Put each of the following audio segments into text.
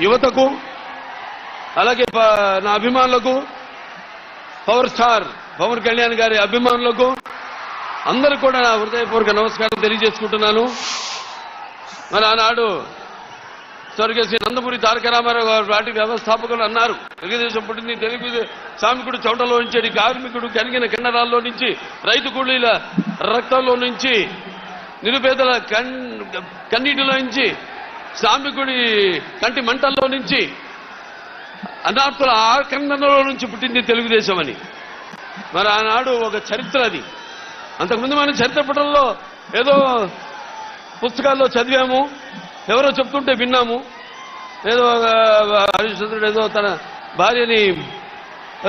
యువతకు అలాగే ప- నా అభిమానులకు పవర్ స్టార్ పవన్ కళ్యాణ్ గారి అభిమానులకు అందరూ కూడా నా హృదయపూర్వక నమస్కారం తెలియజేసుకుంటున్నాను. మరి ఆనాడు స్వర్గీయ శ్రీ నందమూరి తారక రామారావు గారు వాటి వ్యవస్థాపకులు అన్నారు. తెలుగుదేశం పుట్టింది తెలుగు శ్రామికుడు చౌటలో నుంచి కార్మికుడు కనిగిన కిన్నరాల్లో నుంచి రైతు కూలీల రక్తంలో నుంచి నిరుపేదల కన్ కన్నీటిలో నుంచి శ్రామికుడి కంటి మంటల్లో నుంచి అనాథుల ఆకందనలో నుంచి పుట్టింది తెలుగుదేశం అని. మరి ఆనాడు ఒక చరిత్ర అది. అంతకుముందు మనం చరిత్ర పుటంలో ఏదో పుస్తకాల్లో చదివాము ఎవరో చెప్తుంటే విన్నాము. ఏదో ఒక హరిశ్చంద్రుడు ఏదో తన భార్యని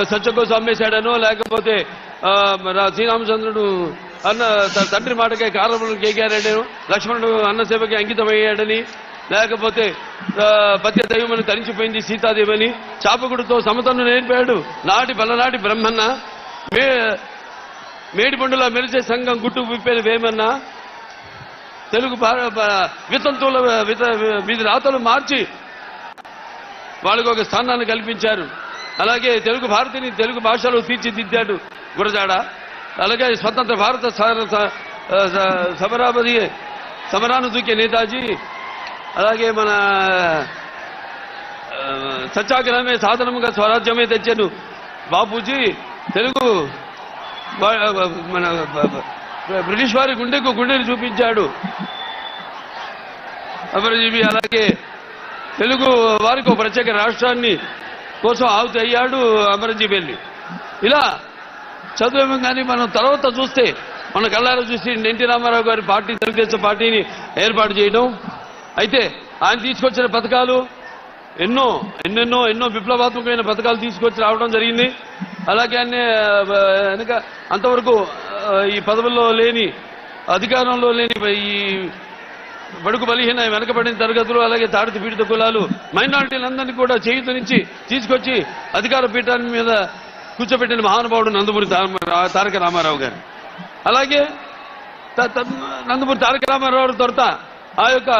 సత్యకోసం అమ్మేశాడనో లేకపోతే మన శ్రీరామచంద్రుడు అన్న తండ్రి మాటకే కారణములు కేకారాడేను లక్ష్మణుడు అన్న సేవకి అంకితమయ్యాడని లేకపోతే పత్య దైవమని తరించిపోయింది సీతాదేవని. చాపకుడితో సమతను నేర్పాడు. నాటి బలనాటి బ్రహ్మన్న. మే మేడిపండులా మెరిసే సంఘం గుట్టు విప్పేది వేమన్నా. తెలుగు వితంతువుల విత వీధి రాతలు మార్చి వాళ్ళకు ఒక స్థానాన్ని కల్పించారు. అలాగే తెలుగు భారతిని తెలుగు భాషలో తీర్చిదిద్దాడు గురజాడ. అలాగే స్వతంత్ర భారత సమరాపతి సమరాను దూకే నేతాజీ అలాగే మన సత్యాగ్రహమే సాధనముగా స్వరాజ్యమే తెచ్చాను బాపూజీ. తెలుగు మన బ్రిటిష్ వారి గుండెకు గుండెని చూపించాడు. అమరజీవి అలాగే తెలుగు వారికి ఒక ప్రత్యేక రాష్ట్రాన్ని కోసం ఆవుతి అయ్యాడు అమరజీవి వెళ్ళి. ఇలా చదువేమో కానీ మనం తర్వాత చూస్తే మన కళ్ళారా చూసి ఎన్టీ రామారావు గారి పార్టీ తెలుగుదేశం పార్టీని ఏర్పాటు చేయడం అయితే ఆయన తీసుకొచ్చిన పథకాలు ఎన్నో ఎన్నెన్నో ఎన్నో విప్లవాత్మకమైన పథకాలు తీసుకొచ్చి రావడం జరిగింది. అలాగే ఆయన వెనుక అంతవరకు ఈ పదవుల్లో లేని అధికారంలో లేని ఈ బడుగు బలహీన వెనకబడిన తరగతులు అలాగే తాడిత పీడిత కులాలు మైనారిటీలందరినీ కూడా చేయుతనిచ్చి తీసుకొచ్చి అధికార పీఠాన్ని మీద కూర్చోబెట్టిన మహానుభావుడు నందమూరి తారక రామారావు గారు. అలాగే నందమూరి తారక రామారావు తొరత ఆ యొక్క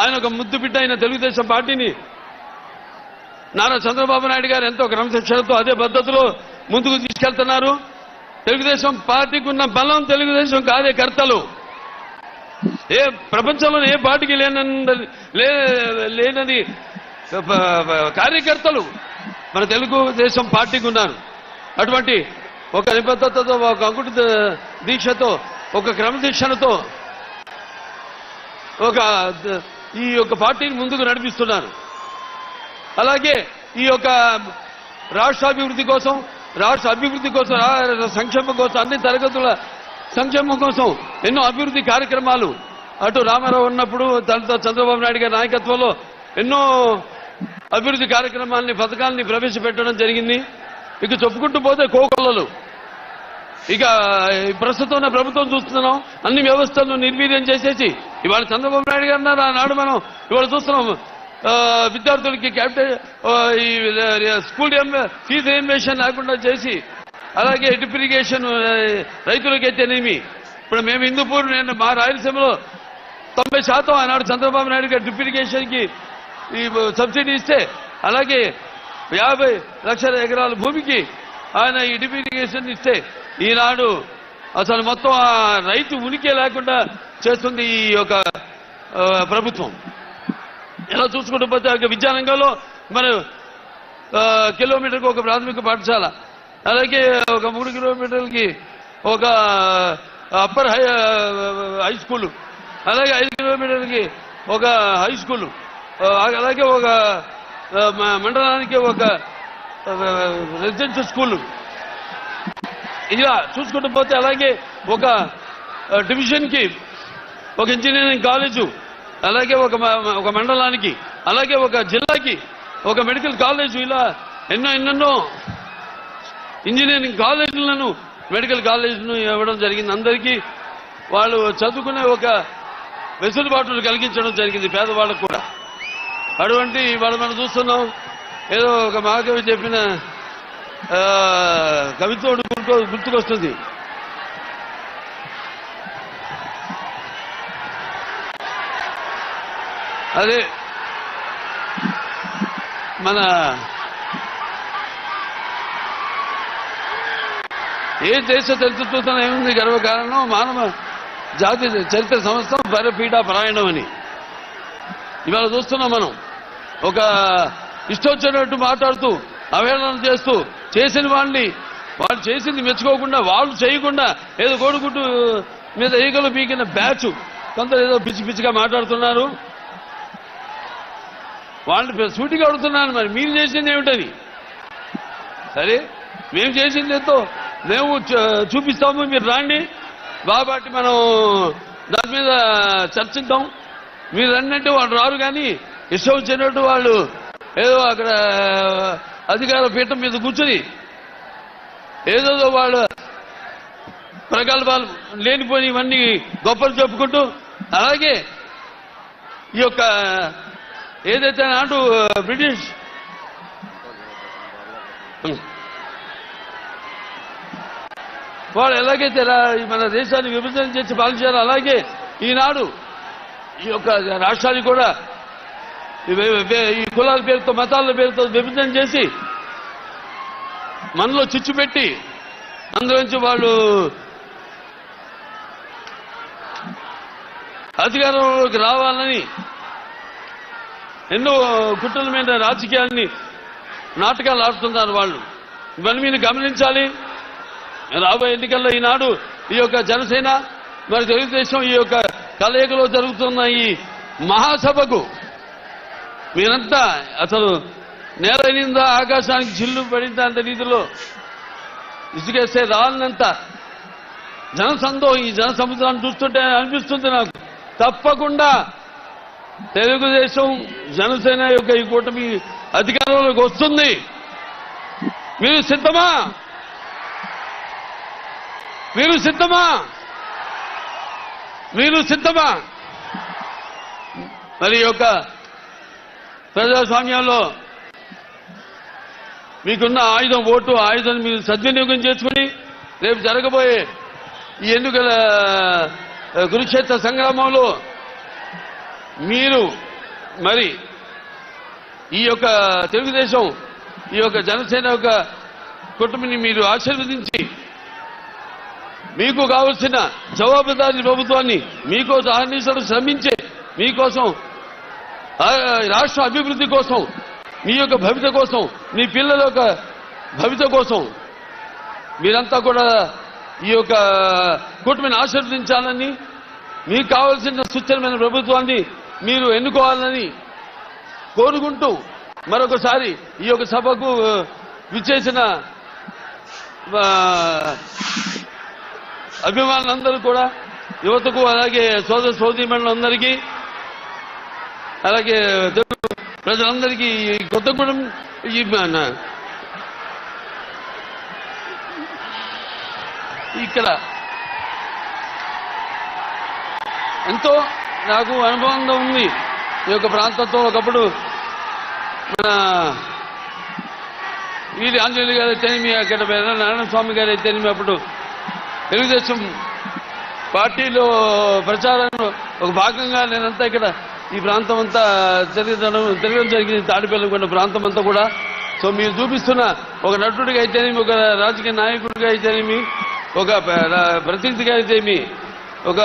ఆయన ఒక ముద్దు బిడ్డ అయిన తెలుగుదేశం పార్టీని నారా చంద్రబాబు నాయుడు గారు ఎంతో క్రమశిక్షణతో అదే పద్ధతిలో ముందుకు తీసుకెళ్తున్నారు. తెలుగుదేశం పార్టీకి ఉన్న బలం తెలుగుదేశం కార్యకర్తలు ఏ ప్రపంచంలో ఏ పార్టీకి లేనంది లే- లేనది కార్యకర్తలు మన తెలుగుదేశం పార్టీకి ఉన్నారు అటువంటి ఒక నిబద్ధతతో ఒక అంకుట దీక్షతో ఒక క్రమశిక్షణతో ఒక ఈ యొక్క పార్టీని ముందుకు నడిపిస్తున్నారు. అలాగే ఈ యొక్క రాష్ట్ర అభివృద్ధి కోసం రాష్ట్ర అభివృద్ధి కోసం సంక్షేమం కోసం అన్ని తరగతుల సంక్షేమం కోసం ఎన్నో అభివృద్ధి కార్యక్రమాలు అటు రామారావు ఉన్నప్పుడు దాంతో చంద్రబాబు నాయుడు గారి నాయకత్వంలో ఎన్నో అభివృద్ధి కార్యక్రమాలని పథకాలని ప్రవేశపెట్టడం జరిగింది. ఇక చెప్పుకుంటూ పోతే కోకొల్లలు. ఇక ప్రస్తుతం ఉన్న ప్రభుత్వం చూస్తున్నాం. అన్ని వ్యవస్థలను నిర్వీర్యం చేసేసి ఇవాళ చంద్రబాబు నాయుడు గారు అన్నారు ఆనాడు మనం ఇవాళ చూస్తున్నాం విద్యార్థులకి క్యాపిటల్ ఈ స్కూల్ ఫీజు రియంబేషన్ లేకుండా చేసి అలాగే డ్రిప్ ఇరిగేషన్ ఆ, అయితేనేమి ఇప్పుడు మేము హిందూపూర్ నేను మా రాయలసీమలో తొంభై శాతం ఆనాడు చంద్రబాబు నాయుడు గారు డ్రిప్ ఇరిగేషన్కి ఈ సబ్సిడీ ఇస్తే అలాగే యాభై లక్షల ఎకరాల భూమికి ఆయన ఈ డ్రిప్ ఇరిగేషన్ ఇస్తే ఈనాడు అసలు మొత్తం ఆ రైతు ఉనికి లేకుండా చేస్తుంది ఈ యొక్క ప్రభుత్వం. ఎలా చూసుకుంటూ పోతే ఒక విద్యారంగంలో మరి కిలోమీటర్కి ఒక ప్రాథమిక పాఠశాల అలాగే ఒక మూడు కిలోమీటర్లకి ఒక అప్పర్ హై హై స్కూల్ అలాగే ఐదు కిలోమీటర్లకి ఒక హై స్కూల్ అలాగే ఒక మండలానికి ఒక రెసిడెన్షియల్ స్కూల్ ఇలా చూసుకుంటూ పోతే అలాగే ఒక డివిజన్కి ఒక ఇంజనీరింగ్ కాలేజు అలాగే ఒక మ- ఒక మండలానికి అలాగే ఒక జిల్లాకి ఒక మెడికల్ కాలేజు ఇలా ఎన్నో ఎన్నెన్నో ఇంజనీరింగ్ కాలేజీలను మెడికల్ కాలేజీలను ఇవ్వడం జరిగింది. అందరికీ వాళ్ళు చదువుకునే ఒక వెసులుబాటును కలిగించడం జరిగింది పేదవాళ్ళకు కూడా. అటువంటి వాళ్ళు మనం చూస్తున్నాం. ఏదో ఒక మహాకవి చెప్పిన కవిత్వం గుర్తు గుర్తుకొస్తుంది. అదే మన ఏ దేశ చరిత్రతో ఏముంది? గర్వకారణం మానవ జాతి చరిత్ర సంస్థ పరపీఠ పరాయణం అని. ఇవాళ చూస్తున్నాం మనం. ఒక ఇష్టొచ్చినట్టు మాట్లాడుతూ అవేళన చేస్తూ చేసిన వాళ్ళని వాళ్ళు చేసింది మెచ్చుకోకుండా వాళ్ళు చేయకుండా ఏదో కోడుకుంటూ మీద ఈగలు పీకిన బ్యాచ్. కొందరు ఏదో పిచ్చి పిచ్చిగా మాట్లాడుతున్నారు. వాళ్ళని సూటిగా అడుగుతున్నాను మరి మీరు చేసింది ఏమిటని? సరే మేము చేసింది ఎంతో మేము చూపిస్తాము మీరు రాండి. బాబాటి మనం దాని మీద చర్చిద్దాం. మీరు అన్నట్టు వాళ్ళు రారు కానీ ఇష్టం వచ్చినట్టు వాళ్ళు ఏదో అక్కడ అధికార పీఠం మీద కూర్చుని ఏదో వాళ్ళు ప్రగల్భాలు లేనిపోయి ఇవన్నీ గొప్పలు చెప్పుకుంటూ అలాగే ఈ యొక్క ఏదైతే నాటు బ్రిటిష్ వాళ్ళు ఎలాగైతే రా- మన దేశాన్ని విభజన చేసి పాలించారు అలాగే ఈనాడు ఈ యొక్క రాష్ట్రాన్ని కూడా ఈ కులాల పేరుతో మతాల పేరుతో విభజన చేసి మనలో చిచ్చు పెట్టి అందులోంచి వాళ్ళు అధికారంలోకి రావాలని ఎన్నో కుట్రల మీద రాజకీయాన్ని నాటకాలు ఆడుతున్నారు వాళ్ళు. ఇవన్నీ మీరు గమనించాలి. రాబోయే ఎన్నికల్లో ఈనాడు ఈ యొక్క జనసేన మరి తెలుగుదేశం ఈ యొక్క కలయికలో జరుగుతున్న ఈ మహాసభకు మీరంతా అసలు నేల నిందా ఆకాశానికి చిల్లు పడిందా అంత రీతిలో ఇసుకేస్తే రాలినంత జనసందోహం ఈ జన సముద్రాన్ని చూస్తుంటే అనిపిస్తుంది నాకు. తప్పకుండా తెలుగుదేశం జనసేన యొక్క ఈ కూటమి అధికారంలోకి వస్తుంది. మీరు సిద్ధమా? మీరు సిద్ధమా? మీరు సిద్ధమా? మరి యొక్క ప్రజాస్వామ్యంలో మీకున్న ఆయుధం ఓటు ఆయుధం మీరు సద్వినియోగం చేసుకుని రేపు జరగబోయే ఈ ఎన్నికల కురుక్షేత్ర సంగ్రామంలో మీరు మరి ఈ యొక్క తెలుగుదేశం ఈ యొక్క జనసేన యొక్క కుటుంబని మీరు ఆశీర్వదించి మీకు కావలసిన జవాబుదారీ ప్రభుత్వాన్ని మీకోసం ఆహ్వానించడం శ్రమించే మీకోసం రాష్ట్ర అభివృద్ధి కోసం మీ యొక్క భవిత కోసం మీ పిల్లల యొక్క భవిత కోసం మీరంతా కూడా ఈ యొక్క కూటమిని ఆశీర్వదించాలని మీకు కావాల్సిన సుచరమైన ప్రభుత్వాన్ని మీరు ఎన్నుకోవాలని కోరుకుంటూ మరొకసారి ఈ యొక్క సభకు విచ్చేసిన అభిమానులందరూ కూడా యువతకు అలాగే సోదర సోదరిమణులందరికీ అలాగే ప్రజలందరికీ కొత్తగూడెం ఈ ఇక్కడ ఎంతో నాకు అనుబంధం ఉంది ఈ యొక్క ప్రాంతంతో ఒకప్పుడు మన వీరి ఆంజనేయులు గారు అయితేనేమి అక్కడ నారాయణ స్వామి గారు అయితేనేమి అప్పుడు తెలుగుదేశం పార్టీలో ప్రచారంలో ఒక భాగంగా నేనంతా ఇక్కడ ఈ ప్రాంతం అంతా తిరగడం తిరగడం జరిగింది. తాడిపల్లిగొండ ప్రాంతం అంతా కూడా. సో మీరు చూపిస్తున్న ఒక నటుడిగా అయితేనేమి ఒక రాజకీయ నాయకుడిగా అయితేనేమి ఒక ప్రతినిధిగా అయితేమి ఒక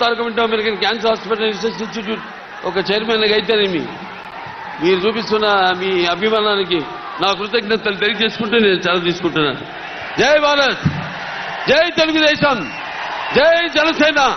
తారక వింటో American cancer hospital research institute ఒక చైర్మన్గా అయితేనేమి. మీరు చూపిస్తున్న మీ అభిమానానికి నా కృతజ్ఞతలు తెలియజేసుకుంటూ నేను చదువు తీసుకుంటున్నాను. జై భారత్! జై తెలుగుదేశం! జై జనసేన!